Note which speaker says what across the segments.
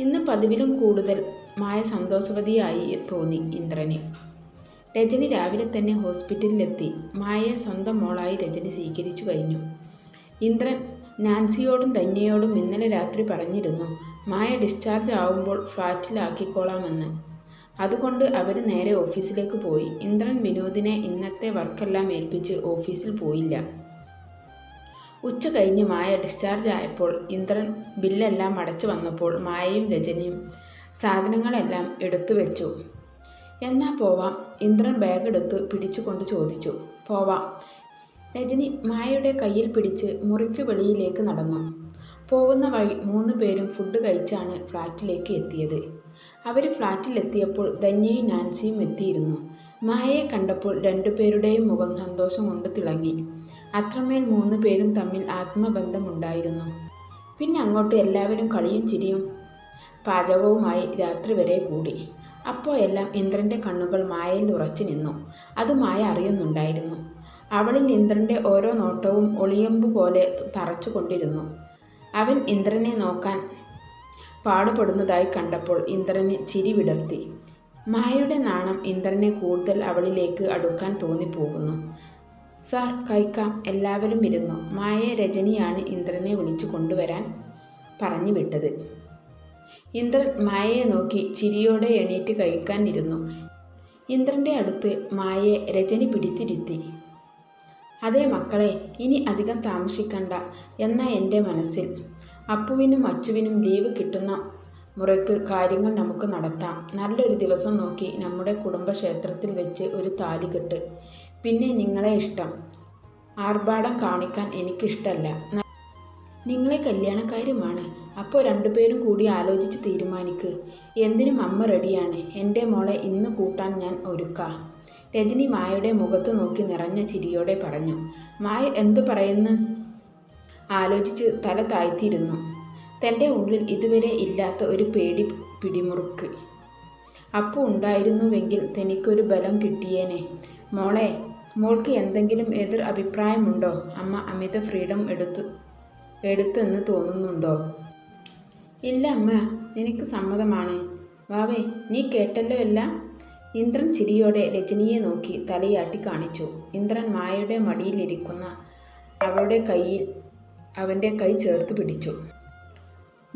Speaker 1: ഇന്ന് പതിവിലും കൂടുതൽ മായ സന്തോഷവതിയായി തോന്നി ഇന്ദ്രന്. രജനി രാവിലെ തന്നെ ഹോസ്പിറ്റലിലെത്തി. മായയെ സ്വന്തം മോളായി രജനി സ്വീകരിച്ചു കഴിഞ്ഞു. ഇന്ദ്രൻ നാൻസിയോടും ധന്യയോടും ഇന്നലെ രാത്രി പറഞ്ഞിരുന്നു മായ ഡിസ്ചാർജ് ആവുമ്പോൾ ഫ്ലാറ്റിലാക്കിക്കോളാമെന്ന്. അതുകൊണ്ട് അവർ നേരെ ഓഫീസിലേക്ക് പോയി. ഇന്ദ്രൻ വിനോദിനെ ഇന്നത്തെ വർക്കെല്ലാം ഏൽപ്പിച്ച് ഓഫീസിൽ പോയില്ല. ഉച്ച കഴിഞ്ഞ് മായ ഡിസ്ചാർജ് ആയപ്പോൾ ഇന്ദ്രൻ ബില്ലെല്ലാം അടച്ചു വന്നപ്പോൾ മായയും രജനിയും സാധനങ്ങളെല്ലാം എടുത്തു വെച്ചു. എന്നാ പോവാം. ഇന്ദ്രൻ ബാഗ് എടുത്ത് പിടിച്ചുകൊണ്ട് ചോദിച്ചു. പോവാം. രജനി മായയുടെ കയ്യിൽ പിടിച്ച് മുറിക്ക് വെളിയിലേക്ക് നടന്നു. പോകുന്ന വഴി മൂന്ന് പേരും ഫുഡ് കഴിച്ചാണ് ഫ്ലാറ്റിലേക്ക് എത്തിയത്. അവർ ഫ്ലാറ്റിലെത്തിയപ്പോൾ ധന്യയും നാൻസിയും എത്തിയിരുന്നു. മായയെ കണ്ടപ്പോൾ രണ്ടുപേരുടെയും മുഖം സന്തോഷം കൊണ്ട് തിളങ്ങി. അത്രമേൽ മൂന്ന് പേരും തമ്മിൽ ആത്മബന്ധമുണ്ടായിരുന്നു. പിന്നെ അങ്ങോട്ട് എല്ലാവരും കളിയും ചിരിയും പാചകവുമായി രാത്രി വരെ കൂടി. അപ്പോൾ എല്ലാം ഇന്ദ്രന്റെ കണ്ണുകൾ മായയിൽ ഉറച്ചു നിന്നു. അത് മായ അറിയുന്നുണ്ടായിരുന്നു. അവളിൽ ഇന്ദ്രന്റെ ഓരോ നോട്ടവും ഒളിയമ്പ് പോലെ തറച്ചുകൊണ്ടിരുന്നു. അവൻ ഇന്ദ്രനെ നോക്കാൻ പാടുപെടുന്നതായി കണ്ടപ്പോൾ ഇന്ദ്രനെ ചിരി വിടർത്തി. മായയുടെ നാണം ഇന്ദ്രനെ കൂടുതൽ അവളിലേക്ക് അടുക്കാൻ തോന്നിപ്പോകുന്നു. സാർ കഴിക്കാം എല്ലാവരും ഇരുന്നു. മായ രജനിയാണ് ഇന്ദ്രനെ വിളിച്ചു കൊണ്ടുവരാൻ പറഞ്ഞു വിട്ടത് ഇന്ദ്രൻ മായയെ നോക്കി ചിരിയോടെ എണീറ്റ് കഴിക്കാൻ ഇരുന്നു. ഇന്ദ്രന്റെ അടുത്ത് മായയെ രജനി പിടിച്ചിരുത്തി. അതേ മക്കളെ ഇനി അധികം താമസിക്കണ്ട എന്ന എന്റെ മനസ്സിൽ അപ്പുവിനും അച്ചുവിനും ലീവ് കിട്ടുന്ന മുറയ്ക്ക് കാര്യങ്ങൾ നമുക്ക് നടത്താം. നല്ലൊരു ദിവസം നോക്കി നമ്മുടെ കുടുംബക്ഷേത്രത്തിൽ വെച്ച് ഒരു താലികെട്ട് പിന്നെ നിങ്ങളെ ഇഷ്ടം. ആർഭാടം കാണിക്കാൻ എനിക്കിഷ്ടമല്ല നിങ്ങളെ കല്യാണക്കാരുമാണ്. അപ്പോൾ രണ്ടുപേരും കൂടി ആലോചിച്ച് തീരുമാനിക്ക്. എന്തിനും അമ്മ റെഡിയാണ്. എന്റെ മോളെ ഇന്ന് കൂട്ടാൻ ഞാൻ ഒരുക്കാം. രജനി മായയുടെ മുഖത്ത് നോക്കി നിറഞ്ഞ ചിരിയോടെ പറഞ്ഞു. മായ എന്തു പറയുന്നു? ആലോചിച്ച് തല താഴ്ത്തിയിരുന്നു. തന്റെ ഉള്ളിൽ ഇതുവരെ ഇല്ലാത്ത ഒരു പേടി പിടിമുറുക്ക്. അപ്പോൾ ഉണ്ടായിരുന്നുവെങ്കിൽ തനിക്കൊരു ബലം കിട്ടിയേനെ. മോളെ മോൾക്ക് എന്തെങ്കിലും എതിർ അഭിപ്രായമുണ്ടോ? അമ്മ അമിത ഫ്രീഡം എടുത്തു എടുത്തെന്ന് തോന്നുന്നുണ്ടോ? ഇല്ല അമ്മ നിനക്ക് സമ്മതമാണ്. വാവേ നീ കേട്ടല്ലോ അല്ല ഇന്ദ്രൻ ചിരിയോടെ രജനിയെ നോക്കി തലയാട്ടി കാണിച്ചു. ഇന്ദ്രൻ മായയുടെ മടിയിലിരിക്കുന്ന അവളുടെ കയ്യിൽ അവന്റെ കൈ ചേർത്ത് പിടിച്ചു.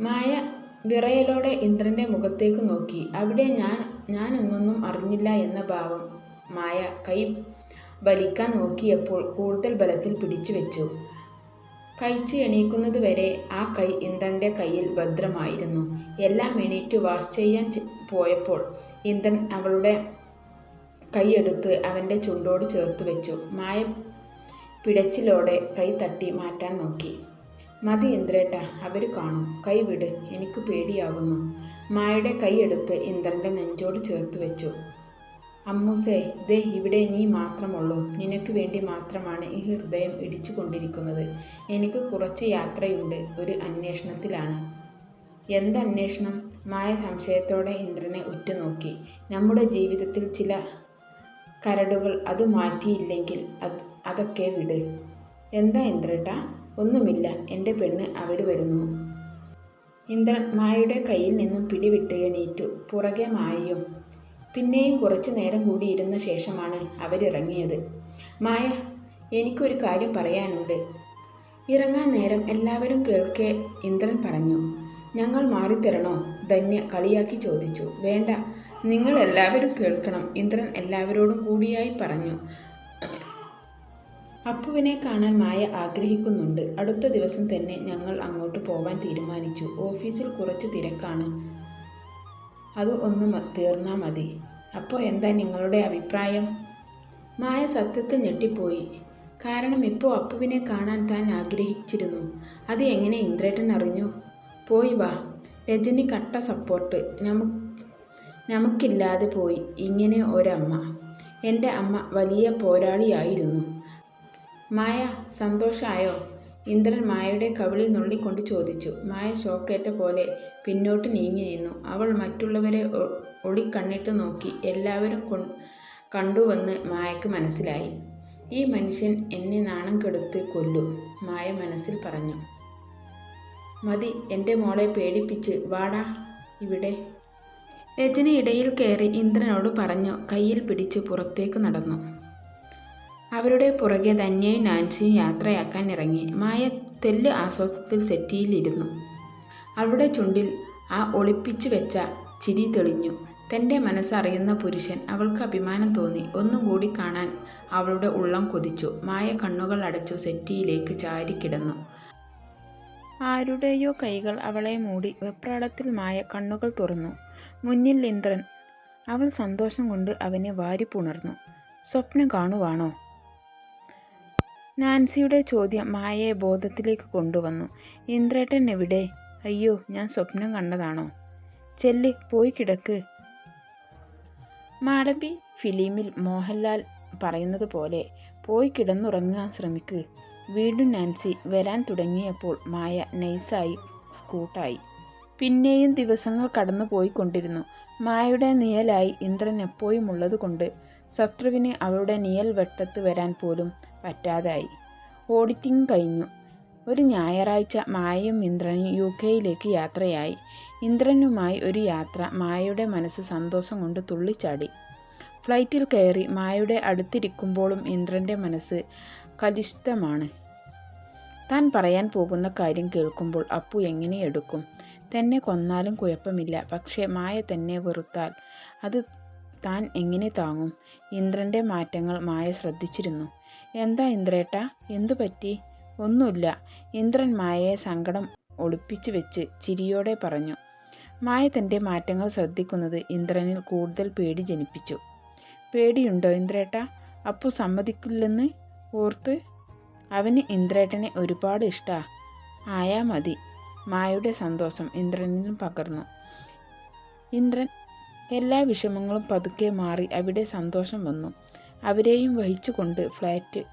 Speaker 1: മായ വിറയലോടെ ഇന്ദ്രന്റെ മുഖത്തേക്ക് നോക്കി. അവിടെ ഞാൻ ഞാനൊന്നും അറിഞ്ഞില്ല എന്ന ഭാവം മായ കൈ വലിക്കാൻ നോക്കിയപ്പോൾ കൂടുതൽ ബലത്തിൽ പിടിച്ചു വെച്ചു. കഴിച്ച് എണീക്കുന്നതുവരെ ആ കൈ ഇന്ദ്രന്റെ കയ്യിൽ ഭദ്രമായിരുന്നു. എല്ലാം എണീറ്റ് വാഷ് ചെയ്യാൻ പോയപ്പോൾ ഇന്ദ്രൻ അവളുടെ കൈയെടുത്ത് അവന്റെ ചുണ്ടോട് ചേർത്ത് വെച്ചു. മായ പിടച്ചിലോടെ കൈ തട്ടി മാറ്റാൻ നോക്കി. മതി ഇന്ദ്രേട്ട അവർ കാണും. കൈ വിട് എനിക്ക് പേടിയാകുന്നു മായയുടെ കൈയെടുത്ത് ഇന്ദ്രന്റെ നെഞ്ചോട് ചേർത്ത് വെച്ചു. അമ്മൂസേ ദേ ഇവിടെ നീ മാത്രമുള്ളൂ. നിനക്ക് വേണ്ടി മാത്രമാണ് ഈ ഹൃദയം ഇടിച്ചു കൊണ്ടിരിക്കുന്നത് എനിക്ക് കുറച്ച് യാത്രയുണ്ട്. ഒരു അന്വേഷണത്തിലാണ്. എന്തന്വേഷണം? മായ സംശയത്തോടെ ഇന്ദ്രനെ ഉറ്റുനോക്കി. നമ്മുടെ ജീവിതത്തിൽ ചില കരടുകൾ അത് മാറ്റിയില്ലെങ്കിൽ അത് അതൊക്കെ വിട്. എന്താ ഇന്ദ്രേട്ടാ? ഒന്നുമില്ല. എന്റെ പെണ്ണ് അവർ വരുന്നു. ഇന്ദ്രൻ മായയുടെ കയ്യിൽ നിന്നും പിടിവിട്ട് എണീറ്റു. പുറകെ മായയും പിന്നെയും കുറച്ചു നേരം കൂടി ഇരുന്ന ശേഷമാണ് അവരിറങ്ങിയത്. മായ എനിക്കൊരു കാര്യം പറയാനുണ്ട് ഇറങ്ങാൻ നേരം എല്ലാവരും കേൾക്കെ ഇന്ദ്രൻ പറഞ്ഞു. ഞങ്ങൾ മാറിത്തരണോ ധന്യ കളിയാക്കി ചോദിച്ചു. വേണ്ട നിങ്ങൾ എല്ലാവരും കേൾക്കണം ഇന്ദ്രൻ എല്ലാവരോടും കൂടിയായി പറഞ്ഞു. അപ്പുവിനെ കാണാൻ മായ ആഗ്രഹിക്കുന്നുണ്ട്. അടുത്ത ദിവസം തന്നെ ഞങ്ങൾ അങ്ങോട്ട് പോകാൻ തീരുമാനിച്ചു. ഓഫീസിൽ കുറച്ച് തിരക്കാണ്. അത് ഒന്ന് തീർന്നാൽ മതി. അപ്പോൾ എന്താ നിങ്ങളുടെ അഭിപ്രായം? മായ സത്യത്തെ ഞെട്ടിപ്പോയി. കാരണം ഇപ്പോൾ അപ്പുവിനെ കാണാൻ താൻ ആഗ്രഹിച്ചിരുന്നു. അത് എങ്ങനെ ഇന്ദ്രേട്ടൻ അറിഞ്ഞു? പോയി വാ. രജനി കട്ട സപ്പോർട്ട്. നമു നമുക്കില്ലാതെ പോയി. ഇങ്ങനെ ഒരമ്മ. എന്റെ അമ്മ വലിയ പോരാളിയായിരുന്നു. മായ സന്തോഷമായോ ഇന്ദ്രൻ മായയുടെ കവിളിൽ നുള്ളിക്കൊണ്ട് ചോദിച്ചു മായ ഷോക്കേറ്റ പോലെ പിന്നോട്ട് നീങ്ങി നിന്നു. അവൾ മറ്റുള്ളവരെ ഒളിക്കണ്ണിട്ട് നോക്കി എല്ലാവരും കണ്ടുവന്ന് മായക്ക് മനസ്സിലായി. ഈ മനുഷ്യൻ എന്നെ നാണം കെടുത്ത് കൊല്ലും മായ മനസ്സിൽ പറഞ്ഞു. മതി എന്റെ മോളെ പേടിപ്പിച്ച് വാടാ ഇവിടെ. രജനി ഇടയിൽ കയറി ഇന്ദ്രനോട് പറഞ്ഞു കയ്യിൽ പിടിച്ച് പുറത്തേക്ക് നടന്നു. അവരുടെ പുറകെ ധന്യയും നാൻസിയും യാത്രയാക്കാൻ ഇറങ്ങി. മായ തെല്ല് ആശ്വാസത്തിൽ സെറ്റിയിലിരുന്നു. അവളുടെ ചുണ്ടിൽ ആ ഒളിപ്പിച്ചു വെച്ച ചിരി തെളിഞ്ഞു. തന്റെ മനസ്സറിയുന്ന പുരുഷൻ അവൾക്ക് അഭിമാനം തോന്നി. ഒന്നും കൂടി കാണാൻ അവളുടെ ഉള്ളം കൊതിച്ചു. മായ കണ്ണുകൾ അടച്ചു സെറ്റിയിലേക്ക് ചാരിക്കിടന്നു ആരുടെയോ കൈകൾ അവളെ മൂടി വെപ്രാളത്തിൽ മായ കണ്ണുകൾ തുറന്നു. മുന്നിൽ ഇന്ദ്രൻ അവൾ സന്തോഷം കൊണ്ട് അവനെ വാരിപ്പുണർന്നു. സ്വപ്നം കാണുവാണോ? നാൻസിയുടെ ചോദ്യം മായയെ ബോധത്തിലേക്ക് കൊണ്ടുവന്നു. ഇന്ദ്രേട്ടൻ എവിടെ? അയ്യോ ഞാൻ സ്വപ്നം കണ്ടതാണോ? ചെല്ല് പോയി കിടക്ക്. മാടമ്പി ഫിലിമിൽ മോഹൻലാൽ പറയുന്നത് പോലെ പോയി കിടന്നുറങ്ങാൻ ശ്രമിക്ക്. വീണ്ടും നാൻസി വരാൻ തുടങ്ങിയപ്പോൾ മായ നൈസായി സ്കൂട്ടായി. പിന്നെയും ദിവസങ്ങൾ കടന്നു പോയിക്കൊണ്ടിരുന്നു മായയുടെ നിയലായി ഇന്ദ്രൻ എപ്പോഴും ഉള്ളതുകൊണ്ട് ശത്രുവിന് അവളുടെ നിയൽ വെട്ടത്ത് വരാൻ പോലും പറ്റാതായി. ഓഡിറ്റിംഗ് കഴിഞ്ഞു. ഒരു ഞായറാഴ്ച മായയും ഇന്ദ്രനും യു കെയിലേക്ക് യാത്രയായി. ഇന്ദ്രനുമായി ഒരു യാത്ര മായയുടെ മനസ്സ് സന്തോഷം കൊണ്ട് തുള്ളിച്ചാടി. ഫ്ലൈറ്റിൽ കയറി മായയുടെ അടുത്തിരിക്കുമ്പോഴും ഇന്ദ്രന്റെ മനസ്സ് കലുഷിതമാണ്. താൻ പറയാൻ പോകുന്ന കാര്യം കേൾക്കുമ്പോൾ അപ്പു എങ്ങനെ എടുക്കും? തന്നെ കൊന്നാലും കുഴപ്പമില്ല. പക്ഷേ മായ തന്നെ വെറുത്താൽ അത് താൻ എങ്ങനെ താങ്ങും? ഇന്ദ്രന്റെ മാറ്റങ്ങൾ മായ ശ്രദ്ധിച്ചിരുന്നു. എന്താ ഇന്ദ്രേട്ട? എന്തു പറ്റി? ഒന്നുമില്ല. ഇന്ദ്രൻ മായയെ സങ്കടം ഒളിപ്പിച്ചു വെച്ച് ചിരിയോടെ പറഞ്ഞു. മായ തന്റെ മാറ്റങ്ങൾ ശ്രദ്ധിക്കുന്നത് ഇന്ദ്രനിൽ കൂടുതൽ പേടി ജനിപ്പിച്ചു. പേടിയുണ്ടോ ഇന്ദ്രേട്ട? അപ്പു സമ്മതിക്കില്ലെന്ന് ഓർത്ത്? അവന് ഇന്ദ്രേട്ടനെ ഒരുപാട് ഇഷ്ടാ. ആയാ മതി. മായയുടെ സന്തോഷം ഇന്ദ്രനിലും പകർന്നു. ഇന്ദ്രൻ എല്ലാ വിഷമങ്ങളും പതുക്കെ മാറി അവിടെ സന്തോഷം വന്നു. അവരെയും വഹിച്ചുകൊണ്ട് ഫ്ലാറ്റ്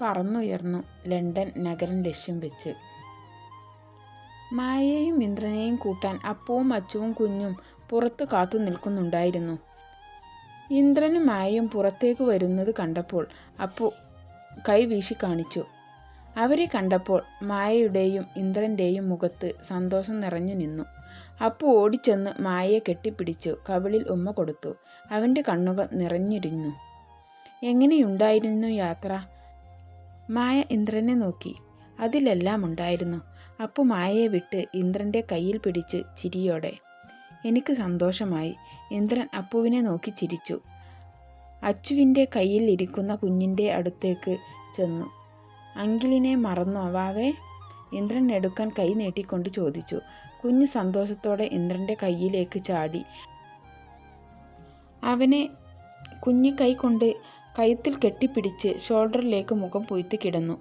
Speaker 1: പറന്നുയർന്നു ലണ്ടൻ നഗരം ലക്ഷ്യം വെച്ച്. മായയെയും ഇന്ദ്രനെയും കൂട്ടാൻ അപ്പവും അച്ചുവും കുഞ്ഞും പുറത്ത് കാത്തു നിൽക്കുന്നുണ്ടായിരുന്നു. ഇന്ദ്രനും മായയും പുറത്തേക്ക് വരുന്നത് കണ്ടപ്പോൾ അപ്പു കൈ വീശി കാണിച്ചു. അവരെ കണ്ടപ്പോൾ മായയുടെയും ഇന്ദ്രന്റെയും മുഖത്ത് സന്തോഷം നിറഞ്ഞു നിന്നു. അപ്പു ഓടിച്ചെന്ന് മായയെ കെട്ടിപ്പിടിച്ചു. കവിളിൽ ഉമ്മ കൊടുത്തു. അവന്റെ കണ്ണുകൾ നിറഞ്ഞിരുന്നു എങ്ങനെയുണ്ടായിരുന്നു യാത്ര? മായ ഇന്ദ്രനെ നോക്കി. അതിലെല്ലാം ഉണ്ടായിരുന്നു. അപ്പു മായയെ വിട്ട് ഇന്ദ്രന്റെ കയ്യിൽ പിടിച്ച് ചിരിയോടെ. എനിക്ക് സന്തോഷമായി. ഇന്ദ്രൻ അപ്പുവിനെ നോക്കി ചിരിച്ചു. അച്ചുവിന്റെ കയ്യിൽ ഇരിക്കുന്ന കുഞ്ഞിന്റെ അടുത്തേക്ക് ചെന്നു. അങ്കിളിനെ മറന്നോ വാവേ ഇന്ദ്രൻ എടുക്കാൻ കൈ നീട്ടിക്കൊണ്ട് ചോദിച്ചു. കുഞ്ഞ് സന്തോഷത്തോടെ ഇന്ദ്രന്റെ കയ്യിലേക്ക് ചാടി. അവനെ കുഞ്ഞു കൈ കൊണ്ട് കഴുത്തിൽ കെട്ടിപ്പിടിച്ച് ഷോൾഡറിലേക്ക് മുഖം പൊയ്ത്ത് കിടന്നു.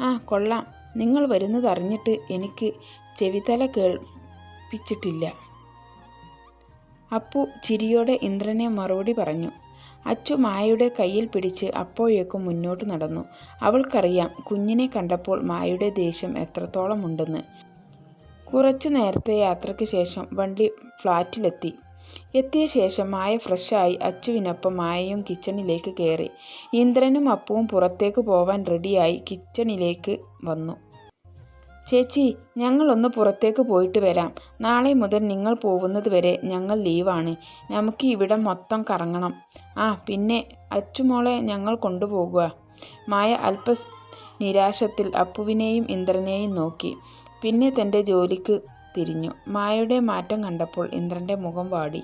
Speaker 1: ആ കൊള്ളാം. നിങ്ങൾ വരുന്നത് അറിഞ്ഞിട്ട് എനിക്ക് ചെവിതല കേൾപ്പിച്ചിട്ടില്ല. അപ്പു ചിരിയോടെ ഇന്ദ്രനെ മറുപടി പറഞ്ഞു. അച്ചു മായയുടെ കയ്യിൽ പിടിച്ച് അപ്പോഴേക്കും മുന്നോട്ട് നടന്നു. അവൾക്കറിയാം കുഞ്ഞിനെ കണ്ടപ്പോൾ മായയുടെ ദേഷ്യം എത്രത്തോളം ഉണ്ടെന്ന്. കുറച്ചു നേരത്തെ യാത്രയ്ക്ക് ശേഷം വണ്ടി ഫ്ലാറ്റിലെത്തി. എത്തിയ ശേഷം മായ ഫ്രഷായി അച്ചുവിനൊപ്പം മായയും കിച്ചണിലേക്ക് കയറി. ഇന്ദ്രനും അപ്പുവും പുറത്തേക്ക് പോവാൻ റെഡിയായി കിച്ചണിലേക്ക് വന്നു. ചേച്ചി ഞങ്ങളൊന്ന് പുറത്തേക്ക് പോയിട്ട് വരാം. നാളെ മുതൽ നിങ്ങൾ പോകുന്നത് വരെ ഞങ്ങൾ ലീവാണ്. നമുക്ക് ഇവിടെ മൊത്തം കറങ്ങണം. ആ പിന്നെ അച്ചുമോളെ ഞങ്ങൾ കൊണ്ടുപോകുക. മായ അല്പ നിരാശത്തിൽ അപ്പുവിനെയും ഇന്ദ്രനെയും നോക്കി. പിന്നെ തന്റെ ജോലിക്ക് തിരിഞ്ഞു. മായയുടെ മാറ്റം കണ്ടപ്പോൾ ഇന്ദ്രന്റെ മുഖം വാടി.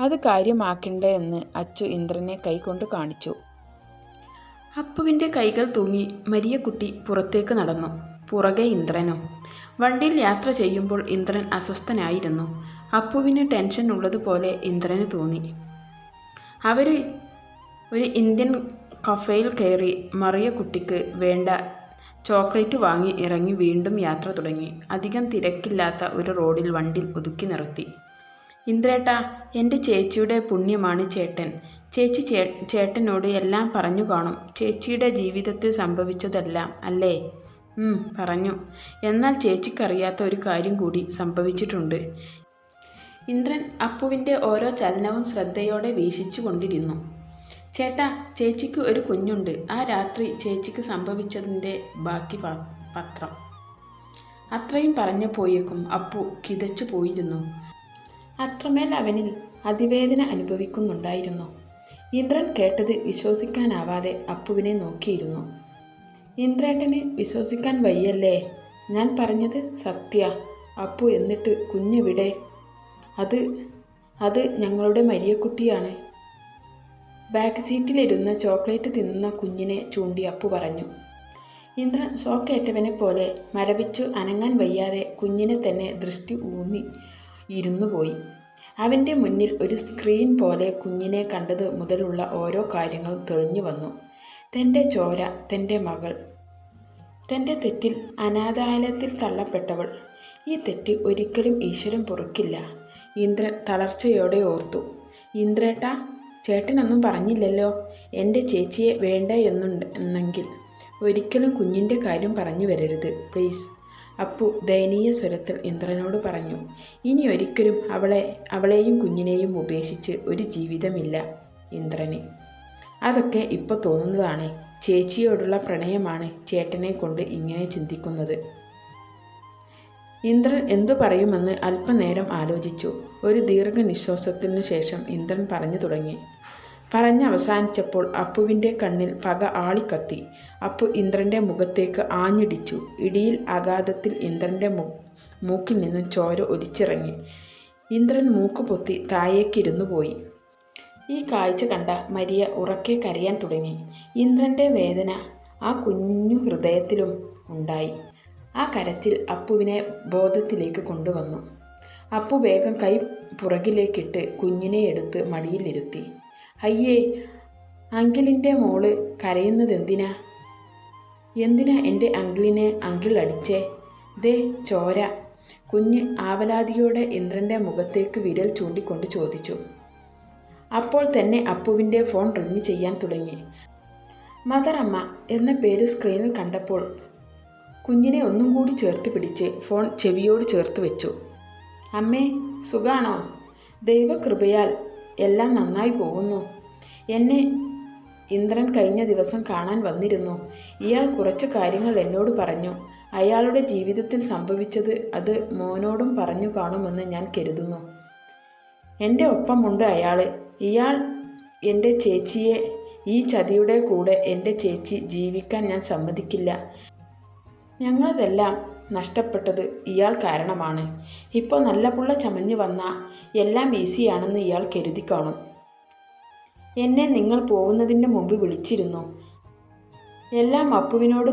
Speaker 1: അത് കാര്യമാക്കണ്ട എന്ന് അച്ചു ഇന്ദ്രനെ കൈകൊണ്ട് കാണിച്ചു. അപ്പുവിന്റെ കൈകൾ തൂങ്ങി മരിയക്കുട്ടി പുറത്തേക്ക് നടന്നു. പുറകെ ഇന്ദ്രനും. വണ്ടിയിൽ യാത്ര ചെയ്യുമ്പോൾ ഇന്ദ്രൻ അസ്വസ്ഥനായിരുന്നു. അപ്പുവിന് ടെൻഷൻ ഉള്ളതുപോലെ ഇന്ദ്രന് തോന്നി. അവർ ഒരു ഇന്ത്യൻ കഫയിൽ കയറി മറിയ കുട്ടിക്ക് വേണ്ട ചോക്ലേറ്റ് വാങ്ങി ഇറങ്ങി വീണ്ടും യാത്ര തുടങ്ങി. അധികം തിരക്കില്ലാത്ത ഒരു റോഡിൽ വണ്ടി ഒതുക്കി നിർത്തി. ഇന്ദ്രേട്ട എന്റെ ചേച്ചിയുടെ പുണ്യമാണ് ചേട്ടൻ. ചേച്ചി ചേ ചേട്ടനോട് എല്ലാം പറഞ്ഞു കാണും. ചേച്ചിയുടെ ജീവിതത്തിൽ സംഭവിച്ചതെല്ലാം അല്ലേ? പറഞ്ഞു. എന്നാൽ ചേച്ചിക്കറിയാത്ത ഒരു കാര്യം കൂടി സംഭവിച്ചിട്ടുണ്ട്. ഇന്ദ്രൻ അപ്പുവിന്റെ ഓരോ ചലനവും ശ്രദ്ധയോടെ വീക്ഷിച്ചു കൊണ്ടിരുന്നു. ചേട്ടാ ചേച്ചിക്ക് ഒരു കുഞ്ഞുണ്ട്. ആ രാത്രി ചേച്ചിക്ക് സംഭവിച്ചതിന്റെ ബാക്കി പത്രം. അത്രയും പറഞ്ഞു പോയേക്കും അപ്പു കിതച്ചു പോയിരുന്നു. അത്രമേൽ അവനിൽ അതിവേദന അനുഭവിക്കുന്നുണ്ടായിരുന്നു. ഇന്ദ്രൻ കേട്ടത് വിശ്വസിക്കാനാവാതെ അപ്പുവിനെ നോക്കിയിരുന്നു. ഇന്ദ്രേട്ടന് വിശ്വസിക്കാൻ വയ്യല്ലേ? ഞാൻ പറഞ്ഞത് സത്യ. അപ്പു എന്നിട്ട് കുഞ്ഞെവിടെ അത് അത് ഞങ്ങളുടെ മരിയക്കുട്ടിയാണ്. ബാക്ക് സീറ്റിലിരുന്ന് ചോക്ലേറ്റ് തിന്നുന്ന കുഞ്ഞിനെ ചൂണ്ടി അപ്പു പറഞ്ഞു. ഇന്ദ്രൻ ഷോക്കേറ്റവനെ പോലെ മരവിച്ചു അനങ്ങാൻ വയ്യാതെ കുഞ്ഞിനെ തന്നെ ദൃഷ്ടി ഊന്നി ഇരുന്നു പോയി. അവന്റെ മുന്നിൽ ഒരു സ്ക്രീൻ പോലെ കുഞ്ഞിനെ കണ്ടത് മുതലുള്ള ഓരോ കാര്യങ്ങളും തെളിഞ്ഞു വന്നു. തന്റെ ചോര തന്റെ മകൾ തന്റെ തെറ്റിൽ അനാഥാലയത്തിൽ തള്ളപ്പെട്ടവൾ. ഈ തെറ്റ് ഒരിക്കലും ഈശ്വരൻ പൊറുക്കില്ല. ഇന്ദ്രൻ തളർച്ചയോടെ ഓർത്തു. ഇന്ദ്രേട്ട ചേട്ടനൊന്നും പറഞ്ഞില്ലല്ലോ. എന്റെ ചേച്ചിയെ വേണ്ട എന്നുണ്ടെന്നെങ്കിൽ ഒരിക്കലും കുഞ്ഞിന്റെ കാര്യം പറഞ്ഞു വരരുത് പ്ലീസ്. അപ്പു ദയനീയ സ്വരത്തിൽ ഇന്ദ്രനോട് പറഞ്ഞു ഇനി ഒരിക്കലും അവളെ അവളെയും കുഞ്ഞിനെയും ഉപേക്ഷിച്ച് ഒരു ജീവിതമില്ല ഇന്ദ്രന്. അതൊക്കെ ഇപ്പോൾ തോന്നുന്നതാണ്. ചേച്ചിയോടുള്ള പ്രണയമാണ് ചേട്ടനെ കൊണ്ട് ഇങ്ങനെ ചിന്തിക്കുന്നത്. ഇന്ദ്രൻ എന്തു പറയുമെന്ന് അല്പനേരം ആലോചിച്ചു. ഒരു ദീർഘനിശ്വാസത്തിനു ശേഷം ഇന്ദ്രൻ പറഞ്ഞു തുടങ്ങി. പറഞ്ഞ് അവസാനിച്ചപ്പോൾ അപ്പുവിന്റെ കണ്ണിൽ പക ആളിക്കത്തി. അപ്പു ഇന്ദ്രന്റെ മുഖത്തേക്ക് ആഞ്ഞിടിച്ചു. ഇടിയിൽ അഗാധത്തിൽ ഇന്ദ്രന്റെ മൂക്കിൽ നിന്ന് ചോര ഒലിച്ചിറങ്ങി. ഇന്ദ്രൻ മൂക്ക് പൊത്തി താഴേക്കിരുന്നു പോയി. ഈ കാഴ്ച കണ്ട മരിയ ഉറക്കെ കരയാൻ തുടങ്ങി. ഇന്ദ്രന്റെ വേദന ആ കുഞ്ഞു ഹൃദയത്തിലും ഉണ്ടായി. ആ കരച്ചിൽ അപ്പുവിനെ ബോധത്തിലേക്ക് കൊണ്ടുവന്നു. അപ്പു വേഗം കൈ പുറകിലേക്കിട്ട് കുഞ്ഞിനെ എടുത്ത് മടിയിലിരുത്തി അയ്യേ അങ്കിളിന്റെ മോൾ കരയുന്നത് എന്തിനാ എന്തിനാ എന്റെ അങ്കിളിനെ അങ്കിൾ അടിച്ചേ? ദേ ചോര. കുഞ്ഞ് ആവലാതിയോടെ ഇന്ദ്രന്റെ മുഖത്തേക്ക് വിരൽ ചൂണ്ടിക്കൊണ്ട് ചോദിച്ചു. അപ്പോൾ തന്നെ അപ്പുവിന്റെ ഫോൺ റിങ് ചെയ്യാൻ തുടങ്ങി. മദർ അമ്മ എന്ന പേര് സ്ക്രീനിൽ കണ്ടപ്പോൾ കുഞ്ഞിനെ ഒന്നും കൂടി ചേർത്ത് പിടിച്ച് ഫോൺ ചെവിയോട് ചേർത്ത് വെച്ചു. അമ്മേ സുഖാണോ? ദൈവകൃപയാൽ എല്ലാം നന്നായി പോകുന്നു. എന്നെ ഇന്ദ്രൻ കഴിഞ്ഞ ദിവസം കാണാൻ വന്നിരുന്നു. ഇയാൾ കുറച്ച് കാര്യങ്ങൾ എന്നോട് പറഞ്ഞു. അയാളുടെ ജീവിതത്തിൽ സംഭവിച്ചത് അത് മോനോടും പറഞ്ഞു കാണുമെന്ന് ഞാൻ കരുതുന്നു. എന്റെ ഒപ്പമുണ്ട് അയാൾ ഇയാൾ എന്റെ ചേച്ചിയെ ഈ ചതിയുടെ കൂടെ എന്റെ ചേച്ചി ജീവിക്കാൻ ഞാൻ സമ്മതിക്കില്ല. ഞങ്ങളതെല്ലാം നഷ്ടപ്പെട്ടത് ഇയാൾ കാരണമാണ്. ഇപ്പോൾ നല്ല പുള്ള ചമഞ്ഞു വന്ന എല്ലാം ഈസിയാണെന്ന് ഇയാൾ കരുതി കാണും. എന്നെ നിങ്ങൾ പോകുന്നതിന് മുമ്പ് വിളിച്ചിരുന്നു. എല്ലാം അപ്പുവിനോട്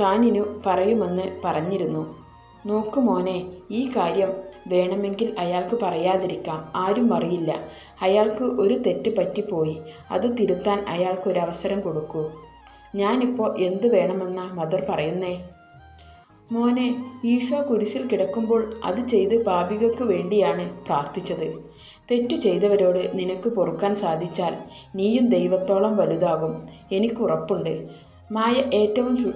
Speaker 1: താനിനു പറയുമെന്ന് പറഞ്ഞിരുന്നു. നോക്കു മോനെ ഈ കാര്യം വേണമെങ്കിൽ അയാൾക്ക് പറയാതിരിക്കാം. ആരും അറിയില്ല. അയാൾക്ക് ഒരു തെറ്റ് പറ്റിപ്പോയി. അത് തിരുത്താൻ അയാൾക്കൊരവസരം കൊടുക്കൂ. ഞാനിപ്പോൾ എന്തു വേണമെന്ന മദർ പറയുന്നേ? മോനെ ഈശോ കുരിശിൽ കിടക്കുമ്പോൾ അത് ചെയ്ത് പാപികൾക്ക് വേണ്ടിയാണ് പ്രാർത്ഥിച്ചത്. തെറ്റു ചെയ്തവരോട് നിനക്ക് പൊറുക്കാൻ സാധിച്ചാൽ നീയും ദൈവത്തോളം വലുതാകും. എനിക്കുറപ്പുണ്ട് മായ ഏറ്റവും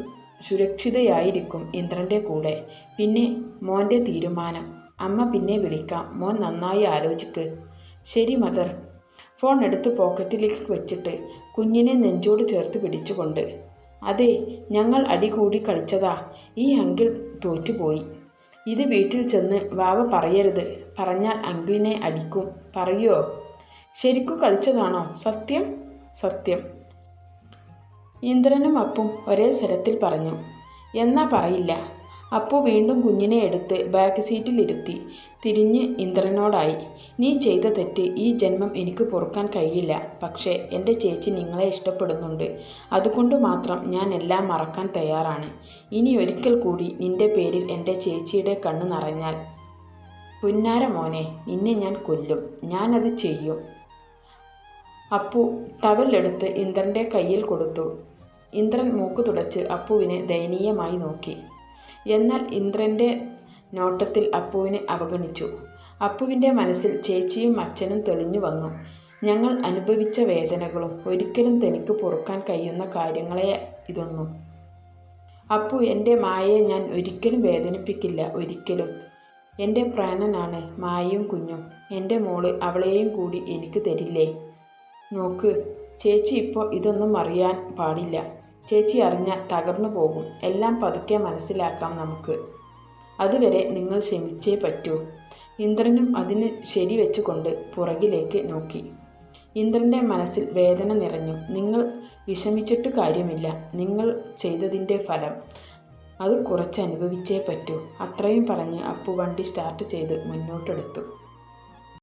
Speaker 1: സുരക്ഷിതയായിരിക്കും ഇന്ദ്രന്റെ കൂടെ. പിന്നെ മോന്റെ തീരുമാനം. അമ്മ പിന്നെ വിളിക്കാം. മോൻ നന്നായി ആലോചിക്ക്. ശരി മദർ. ഫോൺ എടുത്ത് പോക്കറ്റിലേക്ക് വെച്ചിട്ട് കുഞ്ഞിനെ നെഞ്ചോട് ചേർത്ത് പിടിച്ചുകൊണ്ട്. അതെ ഞങ്ങൾ അടികൂടി കളിച്ചതാ. ഈ അങ്കിൾ തോറ്റുപോയി. ഇത് വീട്ടിൽ ചെന്ന് വാവ പറയരുത്. പറഞ്ഞാൽ അങ്കിളിനെ അടിക്കും. പറയോ? ശരിക്കും കളിച്ചതാണോ? സത്യം? സത്യം. ഇന്ദ്രനും അപ്പും ഒരേ സ്ഥലത്തിൽ പറഞ്ഞു. എന്നാ പറയില്ല. അപ്പു വീണ്ടും കുഞ്ഞിനെ എടുത്ത് ബാക്ക് സീറ്റിലിരുത്തി തിരിഞ്ഞ് ഇന്ദ്രനോടായി നീ ചെയ്ത തെറ്റ് ഈ ജന്മം എനിക്ക് പൊറുക്കാൻ കഴിയില്ല. പക്ഷേ എന്റെ ചേച്ചി നിങ്ങളെ ഇഷ്ടപ്പെടുന്നുണ്ട്. അതുകൊണ്ട് മാത്രം ഞാൻ എല്ലാം മറക്കാൻ തയ്യാറാണ്. ഇനി ഒരിക്കൽ കൂടി നിന്റെ പേരിൽ എന്റെ ചേച്ചിയുടെ കണ്ണ് നിറഞ്ഞാൽ. പുന്നാര മോനെ നിന്നെ ഞാൻ കൊല്ലും. ഞാനത് ചെയ്യും. അപ്പു ടവലെടുത്ത് ഇന്ദ്രന്റെ കയ്യിൽ കൊടുത്തു. ഇന്ദ്രൻ മൂക്ക് തുടച്ച് അപ്പുവിനെ ദയനീയമായി നോക്കി. എന്നാൽ ഇന്ദ്രന്റെ നോട്ടത്തിൽ അപ്പുവിനെ അവഗണിച്ചു. അപ്പുവിന്റെ മനസ്സിൽ ചേച്ചിയും അച്ഛനും തെളിഞ്ഞു വന്നു. ഞങ്ങൾ അനുഭവിച്ച വേദനകളും ഒരിക്കലും തനിക്ക് പൊറുക്കാൻ കഴിയുന്ന കാര്യങ്ങളെ ഇതൊന്നും. അപ്പു എന്റെ മായയെ ഞാൻ ഒരിക്കലും വേദനിപ്പിക്കില്ല ഒരിക്കലും. എന്റെ പ്രാണനാണ് മായയും കുഞ്ഞും. എന്റെ മോൾ അവളെയും കൂടി എനിക്ക് തരില്ലേ? നോക്ക് ചേച്ചി ഇപ്പോൾ ഇതൊന്നും അറിയാൻ പാടില്ല. ചേച്ചി അറിഞ്ഞ തകർന്നു പോകും. എല്ലാം പതുക്കെ മനസ്സിലാക്കാം നമുക്ക്. അതുവരെ നിങ്ങൾ ക്ഷമിച്ചേ പറ്റൂ. ഇന്ദ്രനും അതിന് ശരിവെച്ചുകൊണ്ട് പുറകിലേക്ക് നോക്കി. ഇന്ദ്രന്റെ മനസ്സിൽ വേദന നിറഞ്ഞു. നിങ്ങൾ വിഷമിച്ചിട്ട് കാര്യമില്ല. നിങ്ങൾ ചെയ്തതിന്റെ ഫലം അത് കുറച്ച് അനുഭവിച്ചേ പറ്റൂ. അത്രയും പറഞ്ഞ് അപ്പു വണ്ടി സ്റ്റാർട്ട് ചെയ്ത് മുന്നോട്ടെടുത്തു.